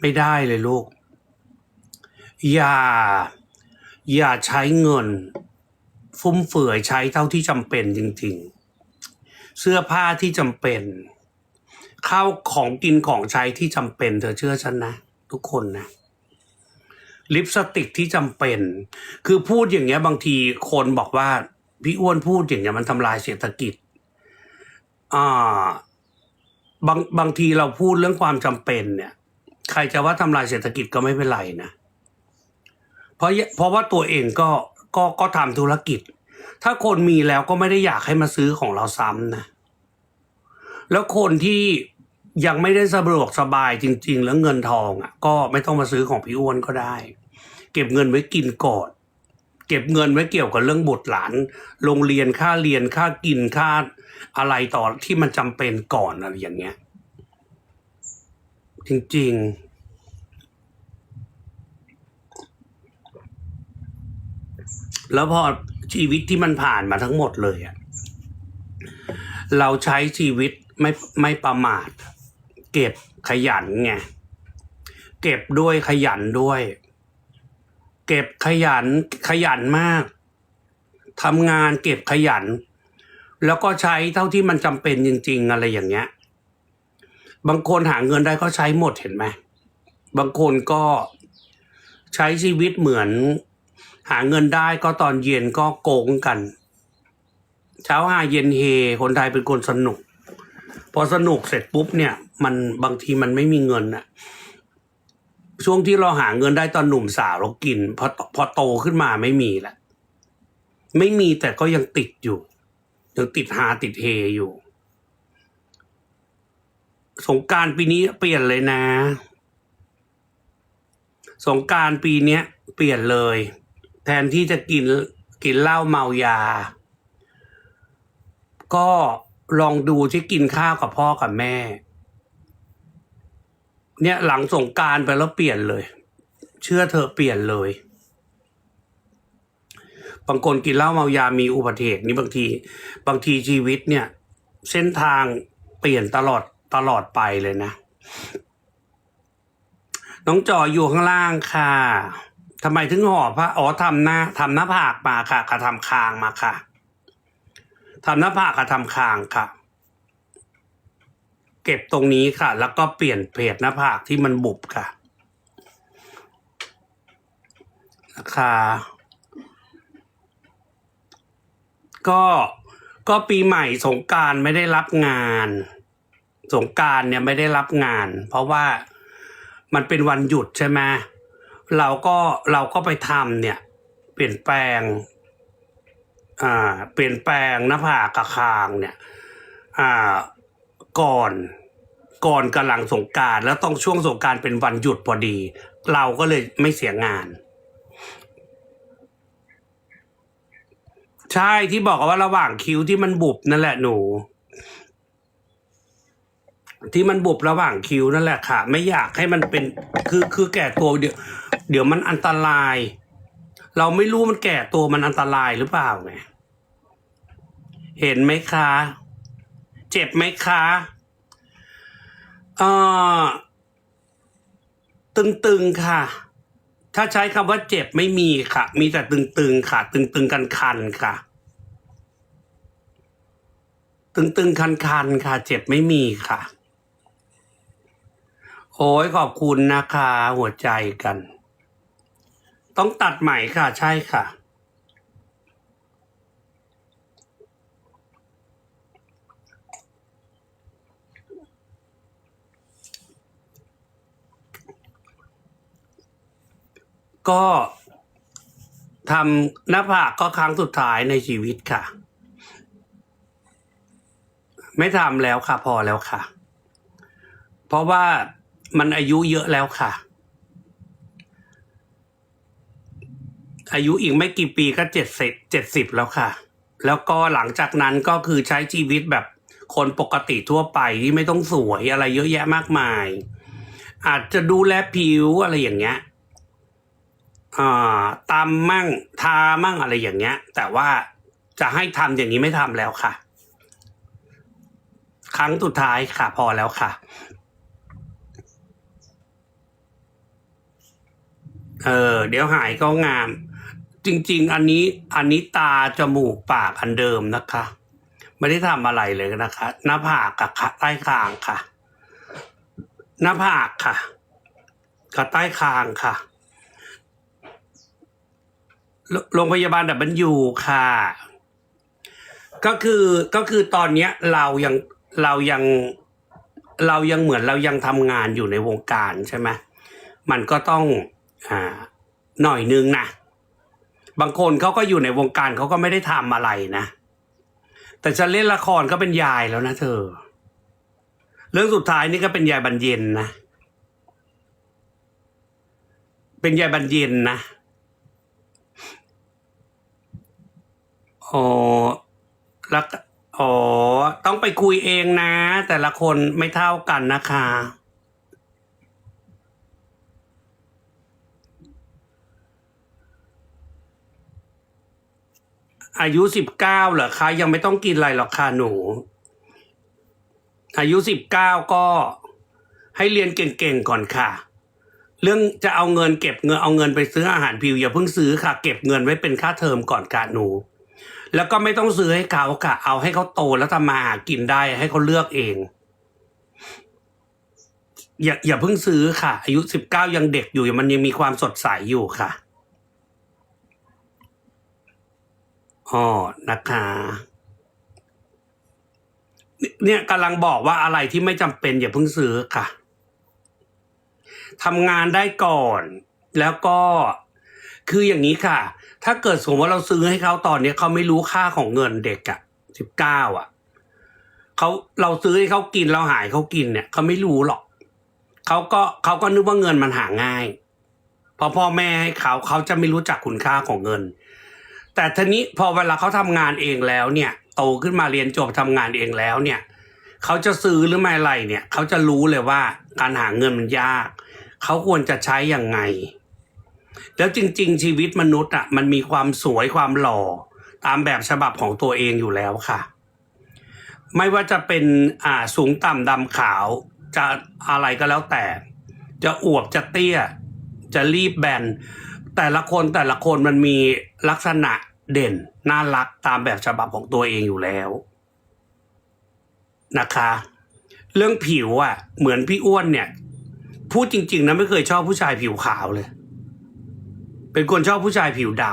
ไม่ได้เลยลูก อย่า อย่าใช้เงิน ฟุ่มเฟือยใช้เท่าที่จำเป็นจริงๆ เสื้อผ้าที่จำเป็นข้าวของกินของใช้ที่จำเป็นเธอเชื่อฉันนะ ทุกคนนะ ลิปสติกที่จำเป็น คือพูดอย่างเงี้ย บางทีคนบอกว่าพี่อ้วนพูดอย่างเงี้ยมันทำลายเศรษฐกิจอ่าบางบางทีเราพูดเรื่องความจำเป็นเนี่ย ใครจะว่าทำลายเศรษฐกิจก็ไม่เป็นไรนะ เพราะเพราะว่าตัวเองก็ก็ก็ทำธุรกิจ ถ้าคนมีแล้วก็ไม่ได้อยากให้มาซื้อของเราซ้ำนะ แล้วคนที่ยังไม่ได้สะดวกสบายจริง ๆ แล้วเงินทองอะ ก็ไม่ต้องมาซื้อของพี่อ้วนก็ได้ เก็บเงินไว้กินก่อนเก็บเงินไว้เกี่ยวกับเรื่องบุตรหลาน โรงเรียนค่าเรียนค่ากินค่าอะไรต่อที่มันจำเป็นก่อนอะไรอย่างเงี้ย จริง ๆ แล้วพอชีวิตที่มันผ่านมาทั้งหมดเลยอะเราใช้ชีวิตไม่ไม่ประมาท เก็บขยันไงเก็บด้วยขยันด้วย เก็บขยันขยันมากทำงานเก็บขยัน แล้วก็ใช้เท่าที่มันจำเป็นจริง ๆ อะไรอย่างเงี้ย บางคนหาเงินได้ก็ใช้หมดเห็นไหมบางคนก็ใช้ชีวิตเหมือน หาเงินได้ก็ตอนเย็นก็โกงกัน เช้าหาเย็นเฮ คนไทยเป็นคนสนุก พอสนุกเสร็จปุ๊บเนี่ย มันบางทีมันไม่มีเงินอะช่วงที่เราหาเงินได้ตอนหนุ่มสาวเรากินพอพอโตขึ้นมาไม่มีละไม่มีแต่ก็ยังติดอยู่ ยังติดหาติดเฮอยู่ สงการปีนี้เปลี่ยนเลยนะ สงการปีนี้เปลี่ยนเลย แทนที่จะกินกินเหล้าเมายา ก็ลองดูที่กินข้าวกับพ่อกับแม่ เนี่ยหลังสงการไปแล้วเปลี่ยนเลย เชื่อเธอเปลี่ยนเลย บางคนกินเหล้าเมายามีอุบัติเหตุนี่บางที บางทีชีวิตเนี่ย เส้นทางเปลี่ยนตลอดตลอดไปเลยนะ น้องจออยู่ข้างล่างค่ะ ทำไมถึงห่อผ้าอ๋อทำหน้าทำหน้าผากมาค่ะกระทำคางมาค่ะทำหน้าผากกระทำคางค่ะ เก็บตรงนี้ค่ะ แล้วก็เปลี่ยนเพจหน้าผากที่มันบุบค่ะนะคะ ก็ก็ปีใหม่สงการไม่ได้รับงาน สงการเนี่ยไม่ได้รับงาน เพราะว่ามันเป็นวันหยุดใช่ไหม เราก็เราก็ไปทำเนี่ย เปลี่ยนแปลง อ่า เปลี่ยนแปลงหน้าผากกับคางเนี่ย อ่า ก่อน ก่อนกำลังสงการแล้วต้องช่วงสงการเป็นวันหยุดพอดี เราก็เลยไม่เสียงาน ใช่ที่บอกว่าระหว่างคิ้วที่มันบุบนั่นแหละหนู ที่มันบุบระหว่างคิ้วนั่นแหละค่ะ ไม่อยากให้มันเป็นคือคือแก่ตัวเดี๋ยวเดี๋ยวมันอันตราย เราไม่รู้มันแก่ตัวมันอันตรายหรือเปล่าไงเห็นไหมคะ เจ็บไหมคะเออตึงๆค่ะ ถ้าใช้คำว่าเจ็บไม่มีค่ะ มีแต่ตึงๆค่ะ ตึงๆกันคันค่ะ ตึงๆคันๆค่ะ เจ็บไม่มีค่ะ โอ้ยขอบคุณนะคะ หัวใจกัน ต้องตัดใหม่ค่ะ ใช่ค่ะ ก็ทำหน้าผากก็ครั้งสุดท้ายในชีวิตค่ะ ไม่ทำแล้วค่ะ พอแล้วค่ะ เพราะว่า มันอายุเยอะแล้วค่ะ อายุอีกไม่กี่ปีก็เจ็ดสิบเจ็ดสิบแล้วค่ะ แล้วก็หลังจากนั้นก็คือใช้ชีวิตแบบคนปกติทั่วไปที่ไม่ต้องสวยอะไรเยอะแยะมากมาย อาจจะดูแลผิวอะไรอย่างเงี้ยอ่าตามมั่งทามั่งอะไรอย่างเงี้ย แต่ว่าจะให้ทำอย่างนี้ไม่ทำแล้วค่ะ ครั้งสุดท้ายค่ะ พอแล้วค่ะ เออ เดี๋ยวหายก็งาม จริง ๆ อันนี้อันนี้ตาจมูกปากอันเดิมนะคะ ไม่ได้ทำอะไรเลยนะคะ หน้าผากกับขใต้คางค่ะ หน้าผากค่ะกับใต้คางค่ะโรโรงพยาบาลดับเบิลยูค่ะ ก็คือก็คือตอนเนี้ยเรายังเรายังเรายังเหมือนเรายังทำงานอยู่ในวงการใช่ไหมมันก็ต้อง อ่าหน่อยนึงนะบางคนเขาก็อยู่ในวงการเขาก็ไม่ได้ทำอะไรนะ แต่จะเล่นละครก็เป็นยายแล้วนะเธอ เรื่องสุดท้ายนี่ก็เป็นยายบรรเย็นนะ เป็นยายบรรเย็นนะอ๋อแล้วก็อ๋อ ต้องไปคุยเองนะ แต่ละคนไม่เท่ากันนะคะ อายุสิบเก้าเหรอคะ ยังไม่ต้องกินอะไรหรอกค่ะหนู อายุสิบเก้าก็ให้เรียนเก่งๆก่อนค่ะ เรื่องจะเอาเงินเก็บเงินเอาเงินไปซื้ออาหารผิวอย่าเพิ่งซื้อค่ะ เก็บเงินไว้เป็นค่าเทอมก่อนค่ะหนู แล้วก็ไม่ต้องซื้อให้เขาค่ะ เอาให้เขาโตแล้วทำมาหากินได้ให้เขาเลือกเอง อย่าอย่าเพิ่งซื้อค่ะ อายุสิบเก้ายังเด็กอยู่มันยังมีความสดใสอยู่ค่ะ อ๋อนะคะเนี่ยกำลังบอกว่าอะไรที่ไม่จำเป็นอย่าเพิ่งซื้อค่ะทำงานได้ก่อน แล้วก็คืออย่างนี้ค่ะ ถ้าเกิดสมมติว่าเราซื้อให้เขาตอนนี้เขาไม่รู้ค่าของเงินเด็กอะสิบเก้าอะเขาเราซื้อให้เขากินเราหายเขากินเนี่ยเขาไม่รู้หรอกเขาก็เขาก็นึกว่าเงินมันหาง่ายพอพ่อแม่ให้เขาเขาจะไม่รู้จักคุณค่าของเงิน แต่ทีนี้พอเวลาเขาทำงานเองแล้วเนี่ย โตขึ้นมาเรียนจบทำงานเองแล้วเนี่ยเขาจะซื้อหรือไม่อะไรเนี่ยเขาจะรู้เลยว่าการหาเงินมันยากเขาควรจะใช้อย่างไง แล้วจริง ๆ ชีวิตมนุษย์อะมันมีความสวยความหล่อ ตามแบบฉบับของตัวเองอยู่แล้วค่ะ ไม่ว่าจะเป็นอ่าสูงต่ำดำขาว จะอะไรก็แล้วแต่ จะอวบจะเตี้ย จะรีบแบน แต่ละคนแต่ละคนมันมีลักษณะเด่น น่ารักตามแบบฉบับของตัวเองอยู่แล้ว นะคะ เรื่องผิวอะ เหมือนพี่อ้วนเนี่ย พูดจริง ๆนะไม่เคยชอบผู้ชายผิวขาวเลย เป็นคนชอบผู้ชายผิวด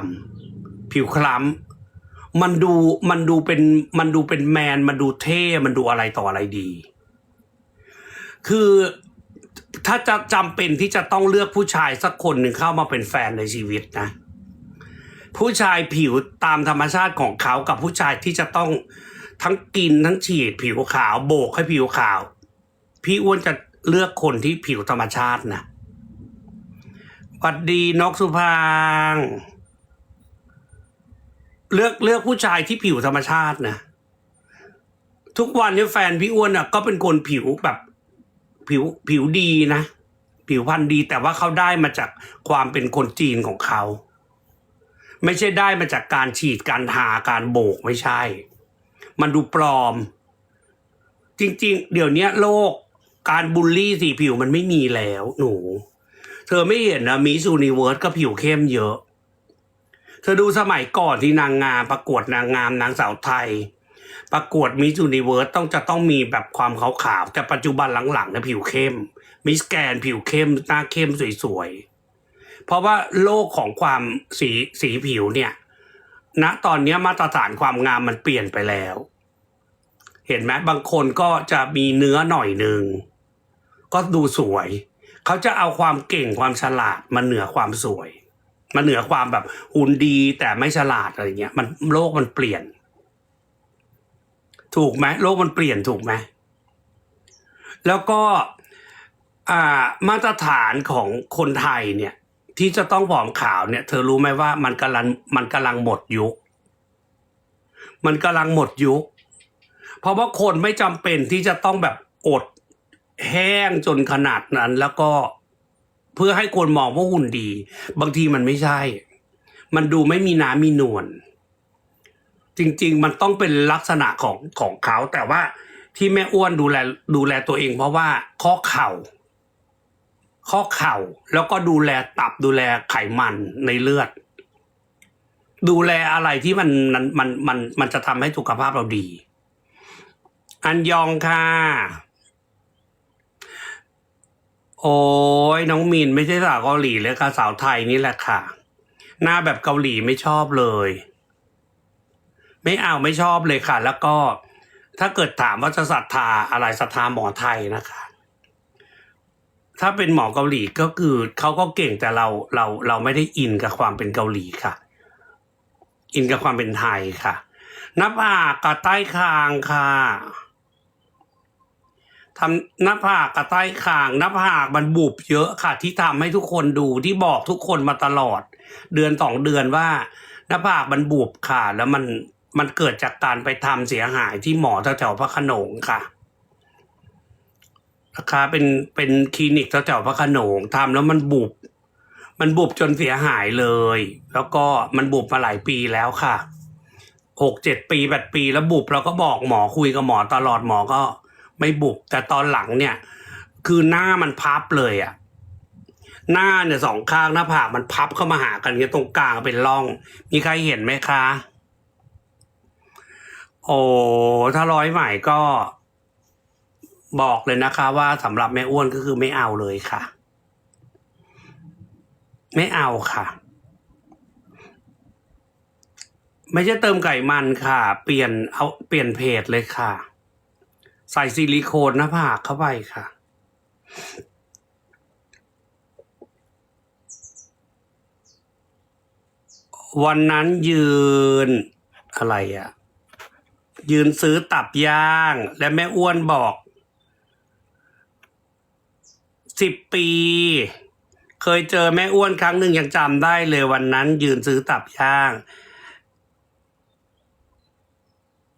ำผิวคล้ำมันดูมันดูเป็นมันดูเป็นแมน มันดูเท่ มันดูอะไรต่ออะไรดี คือ ถ้าจะจำเป็นที่จะต้องเลือกผู้ชายสักคนหนึ่งเข้ามาเป็นแฟนในชีวิตนะ ผู้ชายผิวตามธรรมชาติของเขากับผู้ชายที่จะต้องทั้งกินทั้งฉีดผิวขาวโบกให้ผิวขาว พี่อ้วนจะเลือกคนที่ผิวธรรมชาตินะหวัดดีนกสุพางเลือกเลือกผู้ชายที่ผิวธรรมชาตินะ ทุกวันนี้แฟนพี่อ้วนอะก็เป็นคนผิวแบบ ผิวผิวดีนะ ผิวพรรณดีแต่ว่าเขาได้มาจากความเป็นคนจีนของเขา ไม่ใช่ได้มาจากการฉีดการทาการโบกไม่ใช่ มันดูปลอม จริง ๆ เดี๋ยวนี้โลกการบูลลี่สีผิวมันไม่มีแล้วหนู เธอไม่เห็นนะมิสูนิเวิร์สก็ผิวเข้มเยอะ เธอดูสมัยก่อนที่นางงามประกวดนางงามนางสาวไทย ประกวดมิจูนิเวิร์สต้องจะต้องมีแบบความขาวๆแต่ปัจจุบันหลังๆเนี่ยผิวเข้ม มิสแกนผิวเข้ม หน้าเข้มสวยๆ เพราะว่าโลกของความสีสีผิวเนี่ยณตอนนี้มาตรฐานความงามมันเปลี่ยนไปแล้ว เห็นไหมบางคนก็จะมีเนื้อหน่อยหนึ่งก็ดูสวย เขาจะเอาความเก่งความฉลาดมาเหนือความสวย มาเหนือความแบบหุ่นดีแต่ไม่ฉลาดอะไรเงี้ยมันโลกมันเปลี่ยน ถูกไหมโลกมันเปลี่ยนถูกไหมแล้วก็มาตรฐานของคนไทยเนี่ย ที่จะต้องผอมขาวเนี่ย เธอรู้ไหมว่ามันกำลังมันกำลังหมดยุค มันกำลังหมดยุค เพราะว่าคนไม่จำเป็นที่จะต้องแบบอดแห้งจนขนาดนั้น แล้วก็เพื่อให้คนมองว่าหุ่นดี บางทีมันไม่ใช่ มันดูไม่มีน้ำมีนวล จริง ๆ มันต้องเป็นลักษณะของของเขาแต่ว่าที่แม่อ้วนดูแลดูแลตัวเอง เพราะว่าข้อเข่า ข้อเข่าแล้วก็ดูแลตับดูแลไขมันในเลือด ดูแลอะไรที่มันมันมันมันมันจะทำให้สุขภาพเราดี อันยองค่ะโอ้ยน้องมีนไม่ใช่สาวเกาหลีเลยค่ะสาวไทยนี่แหละค่ะ หน้าแบบเกาหลีไม่ชอบเลย ไม่เอาไม่ชอบเลยค่ะ แล้วก็ถ้าเกิดถามว่าจะศรัทธาอะไรศรัทธาหมอไทยนะคะ ถ้าเป็นหมอเกาหลีก็คือเขาก็เก่งแต่เราเราเราไม่ได้อินกับความเป็นเกาหลีค่ะ อินกับความเป็นไทยค่ะน้าผากกับใต้คางค่ะทำหน้าผากกับใต้คางหน้าผากมันบุบเยอะค่ะ ที่ทำให้ทุกคนดูที่บอกทุกคนมาตลอด เดือนสองเดือนว่าหน้าผากมันบุบค่ะ แล้วมัน มันเกิดจากการไปทำเสียหายที่หมอแถวๆพระขนงค่ะนะคะเป็นเป็นคลินิกแถวๆพระขนงทำแล้วมันบุบ มันบุบจนเสียหายเลย แล้วก็มันบุบมาหลายปีแล้วค่ะหกเจ็ดปีแปดปีแล้วบุบเราก็บอกหมอคุยกับหมอตลอดหมอก็ ไม่บุบแต่ตอนหลังเนี่ย คือหน้ามันพับเลยอะหน้าเนี่ยสองข้างหน้าผากมันพับเข้ามาหากันเนี่ยตรงกลางเป็นร่อง มีใครเห็นไหมคะ โอ้ถ้าร้อยใหม่ก็บอกเลยนะคะ ว่าสำหรับแม่อ้วนก็คือไม่เอาเลยค่ะ ไม่เอาค่ะ ไม่ใช่เติมไก่มันค่ะ เปลี่ยนเอาเปลี่ยนเพจเลยค่ะ ใส่ซิลิโคนหน้าผากเข้าไปค่ะวันนั้นยืนอะไรอะ ยืนซื้อตับย่าง และแม่อ้วนบอกสิบปี เคยเจอแม่อ้วนครั้งหนึ่งยังจำได้เลยวันนั้น ยืนซื้อตับย่าง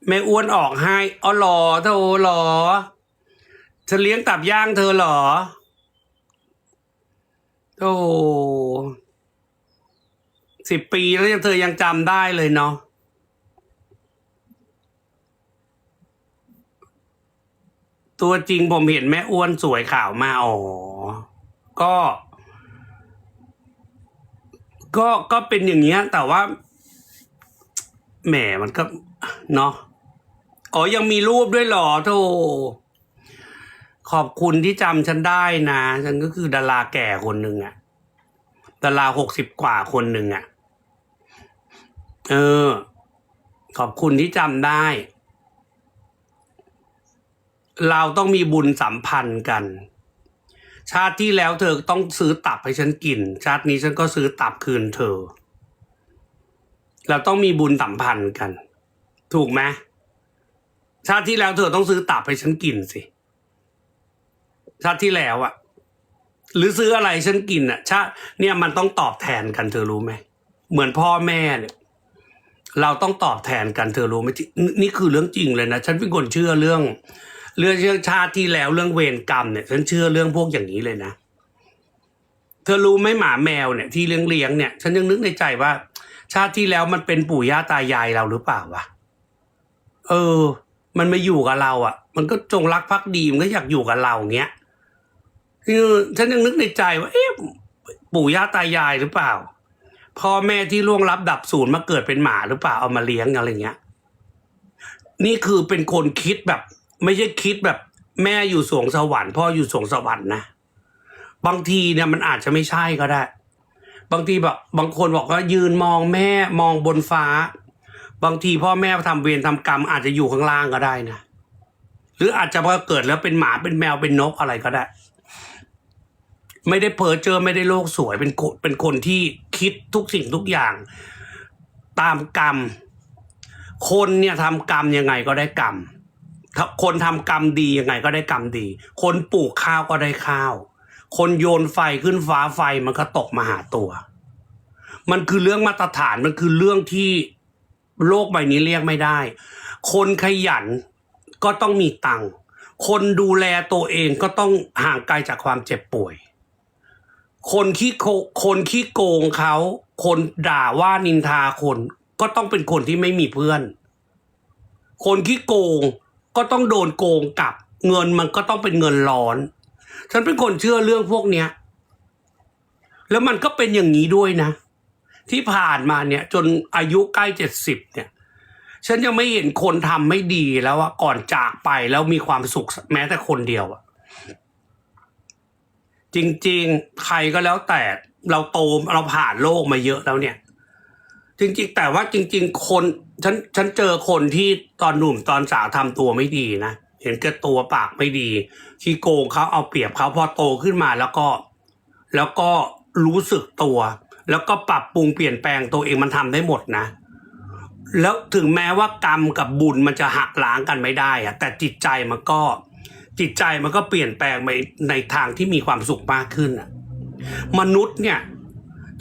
แม่อ้วนออกให้อ๋อหรอเธอหรอฉันเลี้ยงตับย่างเธอหรอโอ้สิบปีแล้วยังเธอยังจำได้เลยเนาะ ตัวจริงผมเห็นแม่อ้วนสวยขาวมาอ๋อ ก็ ก็ก็เป็นอย่างเงี้ย แต่ว่าแหมมันก็เนาะอ๋อยังมีรูปด้วยหรอโธ่ขอบคุณที่จำฉันได้นะฉันก็คือดาราแก่คนหนึ่งอะดาราหกสิบกว่าคนหนึ่งอะเออ ขอบคุณที่จำได้ เราต้องมีบุญสัมพันธ์กัน ชาติที่แล้วเธอต้องซื้อตับให้ฉันกิน ชาตินี้ฉันก็ซื้อตับคืนเธอ เราต้องมีบุญสัมพันธ์กัน ถูกไหมชาติที่แล้วเธอต้องซื้อตับให้ฉันกินสิ ชาติที่แล้วอะหรือซื้ออะไรฉันกินอะชาติเนี่ยมันต้องตอบแทนกันเธอรู้ไหมเหมือนพ่อแม่เนี่ยเราต้องตอบแทนกันเธอรู้ไหมที่นี่นี่คือเรื่องจริงเลยนะ ฉันเป็นคนเชื่อเรื่อง เรื่องเรื่องชาติที่แล้วเรื่องเวรกรรมเนี่ยฉันเชื่อเรื่องพวกอย่างนี้เลยนะ เธอรู้ไหมหมาแมวเนี่ยที่เลี้ยงเลี้ยงเนี่ย ฉันยังนึกในใจว่า ชาติที่แล้วมันเป็นปู่ย่าตายายเราหรือเปล่าวะเออ มันมาอยู่กับเราอะ่ะ มันก็จงรักภักดีมันก็อยากอยู่กับเราเงี้ยคือฉันยังนึกในใจว่าเอ๊ะปู่ย่าตายายหรือเปล่าพ่อแม่ที่ล่วงลับดับศูนย์มาเกิดเป็นหมาหรือเปล่าเอามาเลี้ยงอะไรเงี้ย นี่คือเป็นคนคิดแบบ ไม่ใช่คิดแบบแม่อยู่สวงสวรรค์พ่ออยู่สวงสวรรค์นะบางทีเนี่ยมันอาจจะไม่ใช่ก็ได้ บางทีแบบบางคนบอกว่ายืนมองแม่มองบนฟ้า บางทีพ่อแม่ทำเวรทำกรรม อาจจะอยู่ข้างล่างก็ได้นะหรืออาจจะพอเกิดแล้วเป็นหมาเป็นแมวเป็นนกอะไรก็ได้ ไม่ได้เพ้อเจอไม่ได้โลกสวยเป็นคนเป็นคนที่คิดทุกสิ่งทุกอย่าง ตามกรรม คนเนี่ยทำกรรมยังไงก็ได้กรรม คนทำกรรมดียังไงก็ได้กรรมดี คนปลูกข้าวก็ได้ข้าว คนโยนไฟขึ้นฟ้าไฟมันก็ตกมาหาตัว มันคือเรื่องมาตรฐานมันคือเรื่องที่โลกใบนี้เรียกไม่ได้ คนขยันก็ต้องมีตังค์คนดูแลตัวเองก็ต้องห่างไกลจากความเจ็บป่วย คนขี้โกคนขี้โกงเขา คนด่าว่านินทาคน ก็ต้องเป็นคนที่ไม่มีเพื่อน คนขี้โกง ก็ต้องโดนโกงกลับ เงินมันก็ต้องเป็นเงินร้อน ฉันเป็นคนเชื่อเรื่องพวกเนี้ย แล้วมันก็เป็นอย่างนี้ด้วยนะ ที่ผ่านมาเนี่ย จนอายุใกล้เจ็ดสิบเนี่ย ฉันยังไม่เห็นคนทำไม่ดีแล้วอะก่อนจากไปแล้วมีความสุขแม้แต่คนเดียวอะจริง ๆ ใครก็แล้วแต่เราโตเราผ่านโลกมาเยอะแล้วเนี่ย จริง ๆ แต่ว่าจริง ๆ คน ฉันฉันเจอคนที่ตอนหนุ่มตอนสาวทำตัวไม่ดีนะเห็นแก่ตัวปากไม่ดีขี้โกงเขาเอาเปรียบเขาพอโตขึ้นมาแล้วก็ แล้วก็รู้สึกตัว แล้วก็ปรับปรุงเปลี่ยนแปลงตัวเองมันทำได้หมดนะ แล้วถึงแม้ว่ากรรมกับบุญมันจะหักล้างกันไม่ได้อะแต่จิตใจมันก็ จิตใจมันก็เปลี่ยนแปลงไปในทางที่มีความสุขมากขึ้นอะมนุษย์เนี่ย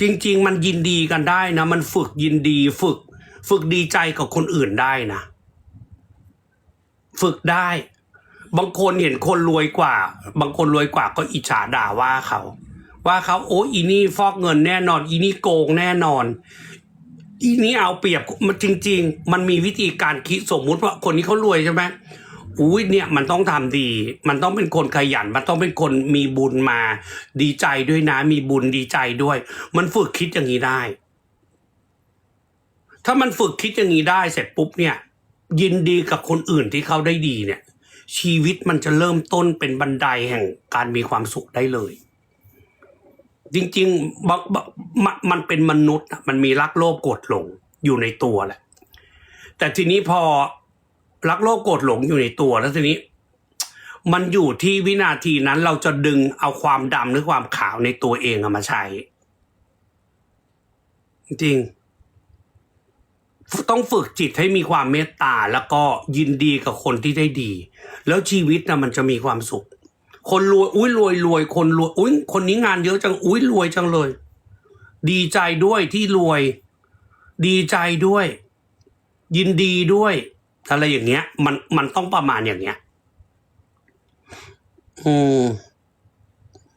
จริง ๆ มันยินดีกันได้นะ มันฝึกยินดีฝึก ฝึกดีใจกับคนอื่นได้นะ ฝึกได้ บางคนเห็นคนรวยกว่า บางคนรวยกว่าก็อิจฉาด่าว่าเขา ว่าเขาโอ้อีนี่ฟอกเงินแน่นอน อีนี่โกงแน่นอนอีนี่เอาเปรียบมันจริง ๆ มันมีวิธีการคิดสมมุติว่าคนนี้เขารวยใช่ไหมอุ้ยเนี่ยมันต้องทำดี มันต้องเป็นคนขยัน มันต้องเป็นคนมีบุญมา ดีใจด้วยนะ มีบุญดีใจด้วย มันฝึกคิดอย่างนี้ได้ ถ้ามันฝึกคิดอย่างนี้ได้เสร็จปุ๊บเนี่ย ยินดีกับคนอื่นที่เขาได้ดีเนี่ย ชีวิตมันจะเริ่มต้นเป็นบันไดแห่งการมีความสุขได้เลย จริงๆบมันมันเป็นมนุษย์มันมีรักโลภโกรธหลงอยู่ในตัวแหละ แต่ทีนี้พอรักโลภโกรธหลงอยู่ในตัวแล้วทีนี้ มันอยู่ที่วินาทีนั้นเราจะดึงเอาความดำหรือความขาวในตัวเองอะมาใช้ จริง ต้องฝึกจิตให้มีความเมตตาแล้วก็ยินดีกับคนที่ได้ดี แล้วชีวิตนะมันจะมีความสุข คนรวยอุ้ยรวยรวยคนรวยอุ้ยคนนี้งานเยอะจังอุ้ยรวยจังเลย ดีใจด้วยที่รวย ดีใจด้วย ยินดีด้วยอะไรอย่างเงี้ย มันมันต้องประมาณอย่างเงี้ยอืม